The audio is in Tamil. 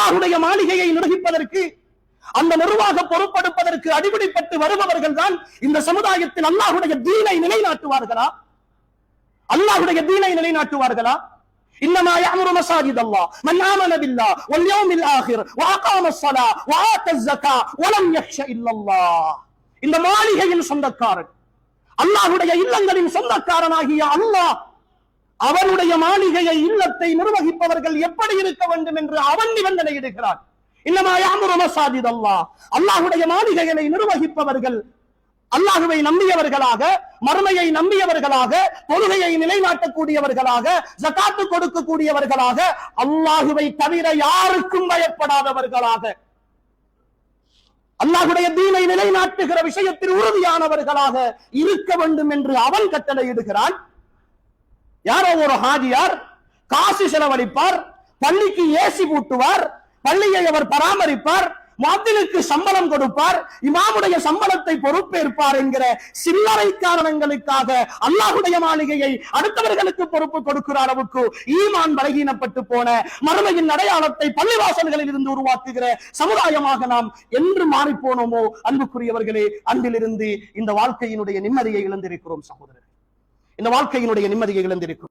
அல்லாஹுடைய மாளிகையை நிர்வகிப்பதற்கு அந்த நிர்வாக பொறுப்பெடுப்பதற்கு அடிபடிப்பட்டு வருபவர்கள் தான் இந்த சமுதாயத்தில் அல்லாஹுடைய தீனை நிலைநாட்டுவார்களா அல்லாஹுடைய தீனை நிலைநாட்டுவார்களா إنما يأمر مساجد الله من آمن بالله واليوم الآخر وأقام الصلاة وآتى الزكاة ولم يخش إلا الله இந்த மாளிகையின் சொந்தக்காரன் அல்லாஹுடைய இல்லங்களின் சொந்தக்காரனாகிய அல்லாஹ் அவனுடைய மாளிகையை இல்லத்தை நிர்வகிப்பவர்கள் எப்படி இருக்க வேண்டும் என்று அவன் நிபந்தனை இடுகிறான். இன்னமா யாமுரு அல்லாஹுடைய மாளிகைகளை நிர்வகிப்பவர்கள் அல்லாஹுவை நம்பியவர்களாக மறுமையை நம்பியவர்களாக தொழுகையை நிலைநாட்டக்கூடியவர்களாக ஜகாத்து கொடுக்கக்கூடியவர்களாக அல்லாஹுவை தவிர யாருக்கும் பயப்படாதவர்களாக. அல்லாஹுடைய தீனை நிலைநாட்டுகிற விஷயத்தில் உறுதியானவர்களாக இருக்க வேண்டும் என்று அவன் கட்டளையிடுகிறான். யாரோ ஒரு ஹாஜியார் காசு செலவழிப்பார் பள்ளிக்கு ஏசி பூட்டுவார் பள்ளியை அவர் பராமரிப்பார் மாதிலுக்கு சம்பளம் கொடுப்பார் இமாமுடைய சம்பளத்தை பொறுப்பேற்பார் என்கிற சில்லறை காரணங்களுக்காக அல்லாஹுடைய மாளிகையை அடுத்தவர்களுக்கு பொறுப்பு கொடுக்கிற அளவுக்கு ஈமான் பலகீனப்பட்டு போன மறுமையின் அடையாளத்தை பள்ளிவாசல்களில் இருந்து உருவாக்குகிற சமுதாயமாக நாம் என்று மாறிப்போனோமோ? அன்புக்குரியவர்களே அன்பிலிருந்து இந்த வாழ்க்கையினுடைய நிம்மதியை இழந்திருக்கிறோம் சகோதரர் இந்த வாழ்க்கையினுடைய நிம்மதியை இழந்திருக்கும்.